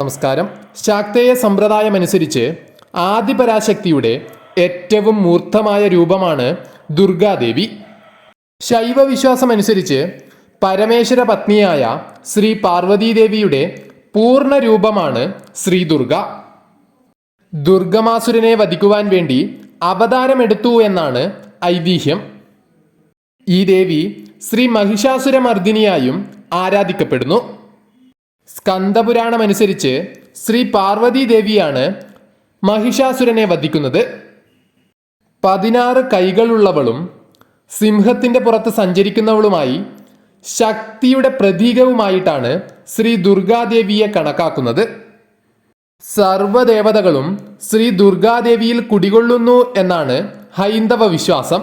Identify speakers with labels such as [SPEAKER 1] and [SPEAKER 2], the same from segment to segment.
[SPEAKER 1] നമസ്കാരം. ശാക്തേയ സമ്പ്രദായമനുസരിച്ച് ആദിപരാശക്തിയുടെ ഏറ്റവും മൂർത്തമായ രൂപമാണ് ദുർഗാദേവി. ശൈവ വിശ്വാസമനുസരിച്ച് പരമേശ്വര പത്നിയായ ശ്രീ പാർവതീദേവിയുടെ പൂർണ രൂപമാണ് ശ്രീ ദുർഗ. ദുർഗമാസുരനെ വധിക്കുവാൻ വേണ്ടി അവതാരമെടുത്തു എന്നാണ് ഐതിഹ്യം. ഈ ദേവി ശ്രീ മഹിഷാസുരമർദിനിയായും ആരാധിക്കപ്പെടുന്നു. സ്കന്ദപുരാണമനുസരിച്ച് ശ്രീ പാർവതി ദേവിയാണ് മഹിഷാസുരനെ വധിക്കുന്നത്. പതിനാറ് കൈകളുള്ളവളും സിംഹത്തിന്റെ പുറത്ത് സഞ്ചരിക്കുന്നവളുമായി ശക്തിയുടെ പ്രതീകവുമായിട്ടാണ് ശ്രീ ദുർഗാദേവിയെ കണക്കാക്കുന്നത്. സർവദേവതകളും ശ്രീ ദുർഗാദേവിയിൽ കുടികൊള്ളുന്നു എന്നാണ് ഹൈന്ദവ വിശ്വാസം.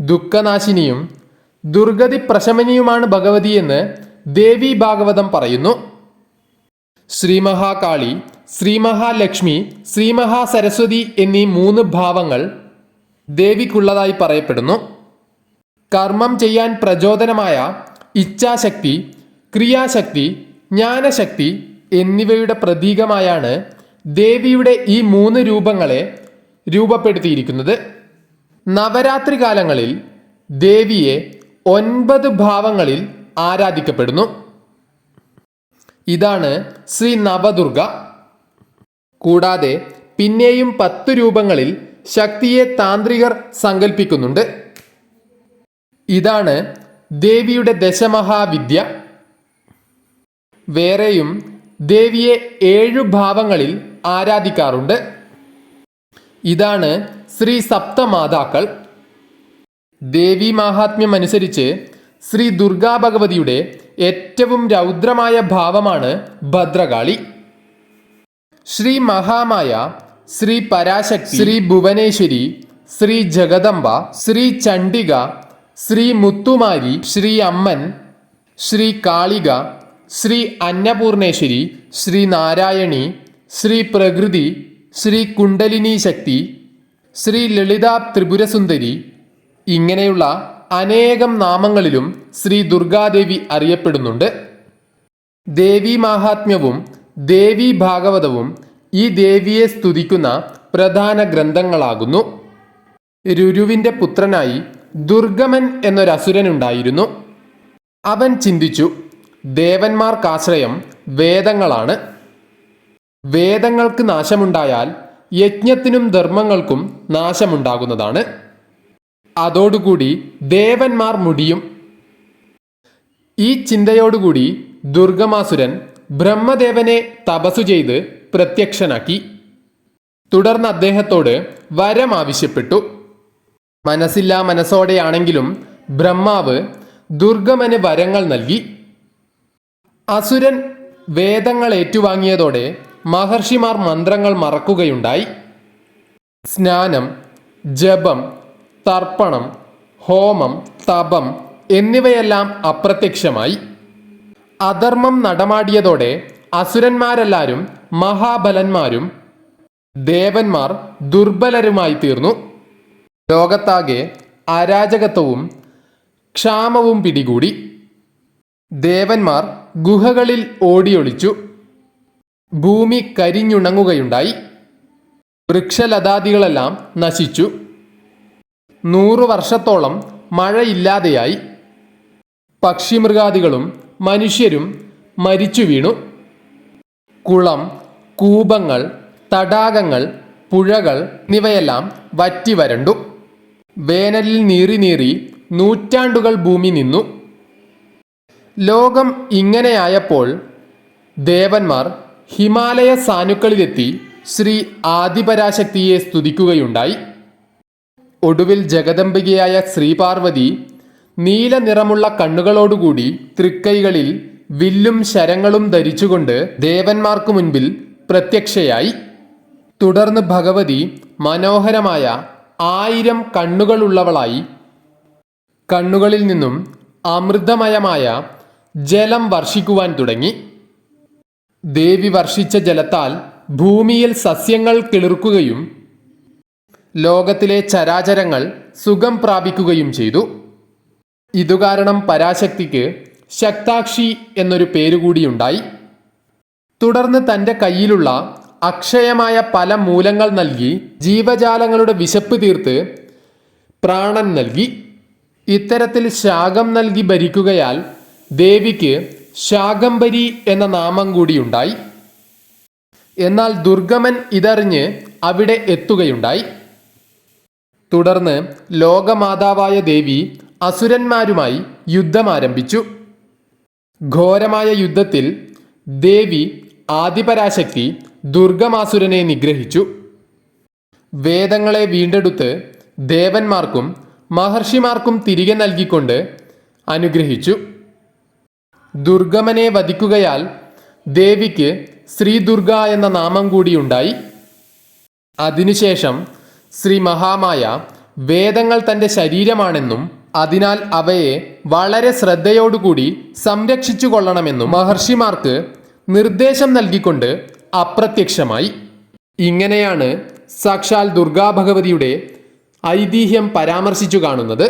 [SPEAKER 1] ദുഃഖനാശിനിയും ദുർഗതി പ്രശമനിയുമാണ് ഭഗവതി എന്ന് ദേവി ഭാഗവതം പറയുന്നു. ശ്രീമഹാകാളി ശ്രീമഹാലക്ഷ്മി ശ്രീമഹാസരസ്വതി എന്നീ മൂന്ന് ഭാവങ്ങൾ ദേവിക്കുള്ളതായി പറയപ്പെടുന്നു. കർമ്മം ചെയ്യാൻ പ്രചോദനമായ ഇച്ഛാശക്തി ക്രിയാശക്തി ജ്ഞാനശക്തി എന്നിവയുടെ പ്രതീകമായാണ് ദേവിയുടെ ഈ മൂന്ന് രൂപങ്ങളെ രൂപപ്പെടുത്തിയിരിക്കുന്നത്. നവരാത്രി കാലങ്ങളിൽ ദേവിയെ ഒൻപത് ഭാവങ്ങളിൽ ആരാധിക്കപ്പെടുന്നു. ഇതാണ് ശ്രീ നവദുർഗ. കൂടാതെ പിന്നെയും പത്ത് രൂപങ്ങളിൽ ശക്തിയെ താന്ത്രികർ സങ്കല്പിക്കുന്നുണ്ട് ഇതാണ് ദേവിയുടെ ദശമഹാവിദ്യ. വേറെയും ദേവിയെ ഏഴു ഭാവങ്ങളിൽ ആരാധിക്കാറുണ്ട്. ഇതാണ് ശ്രീ സപ്തമാതാക്കൾ. ദേവി മാഹാത്മ്യം അനുസരിച്ച് ശ്രീ ദുർഗാ ഭഗവതിയുടെ ഏറ്റവും രൗദ്രമായ ഭാവമാണ് ഭദ്രകാളി. ശ്രീ മഹാമായ ശ്രീ പരാശക്തി ശ്രീ ഭുവനേശ്വരി ശ്രീ ജഗദംബ ശ്രീ ചണ്ഡിക ശ്രീ മുത്തുമാരി ശ്രീ അമ്മൻ ശ്രീ കാളിക ശ്രീ അന്നപൂർണേശ്വരി ശ്രീ നാരായണി ശ്രീ പ്രകൃതി ശ്രീ കുണ്ടലിനി ശക്തി ശ്രീ ലളിത ത്രിപുരസുന്ദരി. ഇങ്ങനെയുള്ള അനേകം നാമങ്ങളിലും ശ്രീ ദുർഗാദേവി അറിയപ്പെടുന്നുണ്ട്. ദേവി മാഹാത്മ്യവും ദേവി ഭാഗവതവും ഈ ദേവിയെ സ്തുതിക്കുന്ന പ്രധാന ഗ്രന്ഥങ്ങളാകുന്നു. രുരുവിന്റെ പുത്രനായി ദുർഗമൻ എന്നൊരസുരനുണ്ടായിരുന്നു അവൻ ചിന്തിച്ചു ദേവന്മാർക്കാശ്രയം വേദങ്ങളാണ്. വേദങ്ങൾക്ക് നാശമുണ്ടായാൽ യജ്ഞത്തിനും ധർമ്മങ്ങൾക്കും നാശമുണ്ടാകുന്നതാണ്. അതോടുകൂടി ദേവന്മാർ മുടിയും. ഈ ചിന്തയോടുകൂടി ദുർഗമാസുരൻ ബ്രഹ്മദേവനെ തപസ്സു ചെയ്ത് പ്രത്യക്ഷനാക്കി. തുടർന്ന് അദ്ദേഹത്തോട് വരം ആവശ്യപ്പെട്ടു. മനസ്സില്ലാ മനസ്സോടെയാണെങ്കിലും ബ്രഹ്മാവ് ദുർഗമന് വരങ്ങൾ നൽകി. അസുരൻ വേദങ്ങൾ ഏറ്റുവാങ്ങിയതോടെ മഹർഷിമാർ മന്ത്രങ്ങൾ മറക്കുകയുണ്ടായി. സ്നാനം ജപം തർപ്പണം ഹോമം തപം എന്നിവയെല്ലാം അപ്രത്യക്ഷമായി. അധർമ്മം നടമാടിയതോടെ അസുരന്മാരെല്ലാവരും മഹാബലന്മാരും ദേവന്മാർ ദുർബലരുമായി തീർന്നു ലോകത്താകെ അരാജകത്വവും ക്ഷാമവും പിടികൂടി. ദേവന്മാർ ഗുഹകളിൽ ഓടിയൊളിച്ചു. ഭൂമി കരിഞ്ഞുണങ്ങുകയുണ്ടായി. വൃക്ഷലതാദികളെല്ലാം നശിച്ചു. നൂറു വർഷത്തോളം മഴയില്ലാതെയായി. പക്ഷിമൃഗാദികളും മനുഷ്യരും മരിച്ചു വീണു. കുളം കൂപങ്ങൾ തടാകങ്ങൾ പുഴകൾ എന്നിവയെല്ലാം വറ്റി വരണ്ടു. വേനലിൽ നീറി നീറി നൂറ്റാണ്ടുകൾ ഭൂമി നിന്നു. ലോകം ഇങ്ങനെയായപ്പോൾ ദേവന്മാർ ഹിമാലയ സാനുക്കളിലെത്തി ശ്രീ ആദിപരാശക്തിയെ സ്തുതിക്കുകയുണ്ടായി. ഒടുവിൽ ജഗദംബികയായ ശ്രീപാർവതി നീല നിറമുള്ള കണ്ണുകളോടുകൂടി തൃക്കൈകളിൽ വില്ലും ശരങ്ങളും ധരിച്ചുകൊണ്ട് ദേവന്മാർക്ക് മുൻപിൽ പ്രത്യക്ഷയായി. തുടർന്ന് ഭഗവതി മനോഹരമായ ആയിരം കണ്ണുകളുള്ളവളായി. കണ്ണുകളിൽ നിന്നും അമൃതമയമായ ജലം വർഷിക്കുവാൻ തുടങ്ങി. ദേവി വർഷിച്ച ജലത്താൽ ഭൂമിയിൽ സസ്യങ്ങൾ കിളിർക്കുകയും ലോകത്തിലെ ചരാചരങ്ങൾ സുഖം പ്രാപിക്കുകയും ചെയ്തു. ഇതുകാരണം പരാശക്തിക്ക് ശക്താക്ഷി എന്നൊരു പേരുകൂടിയുണ്ടായി തുടർന്ന് തന്റെ കയ്യിലുള്ള അക്ഷയമായ പല മൂലങ്ങൾ നൽകി ജീവജാലങ്ങളുടെ വിശപ്പ് തീർത്ത് പ്രാണൻ നൽകി. ഇത്തരത്തിൽ ശാകം നൽകി ഭരിക്കുകയാൽ ദേവിക്ക് ശാകംബരി എന്ന നാമം കൂടിയുണ്ടായി എന്നാൽ ദുർഗമൻ ഇതറിഞ്ഞ് അവിടെ എത്തുകയുണ്ടായി. തുടർന്ന് ലോകമാതാവായ ദേവി അസുരന്മാരുമായി യുദ്ധം ആരംഭിച്ചു. ഘോരമായ യുദ്ധത്തിൽ ദേവി ആദിപരാശക്തി ദുർഗമാസുരനെ നിഗ്രഹിച്ചു. വേദങ്ങളെ വീണ്ടെടുത്ത് ദേവന്മാർക്കും മഹർഷിമാർക്കും തിരികെ നൽകിക്കൊണ്ട് അനുഗ്രഹിച്ചു. ദുർഗമനെ വധിക്കുകയാൽ ദേവിക്ക് ശ്രീ ദുർഗ എന്ന നാമം കൂടിയുണ്ടായി അതിനുശേഷം ശ്രീ മഹാമായ വേദങ്ങൾ തന്റെ ശരീരമാണെന്നും അതിനാൽ അവയെ വളരെ ശ്രദ്ധയോടുകൂടി സംരക്ഷിച്ചു കൊള്ളണമെന്നും മഹർഷിമാർക്ക് നിർദ്ദേശം നൽകിക്കൊണ്ട് അപ്രത്യക്ഷമായി. ഇങ്ങനെയാണ് സാക്ഷാൽ ദുർഗാഭഗവതിയുടെ ഐതിഹ്യം പരാമർശിച്ചു കാണുന്നത്.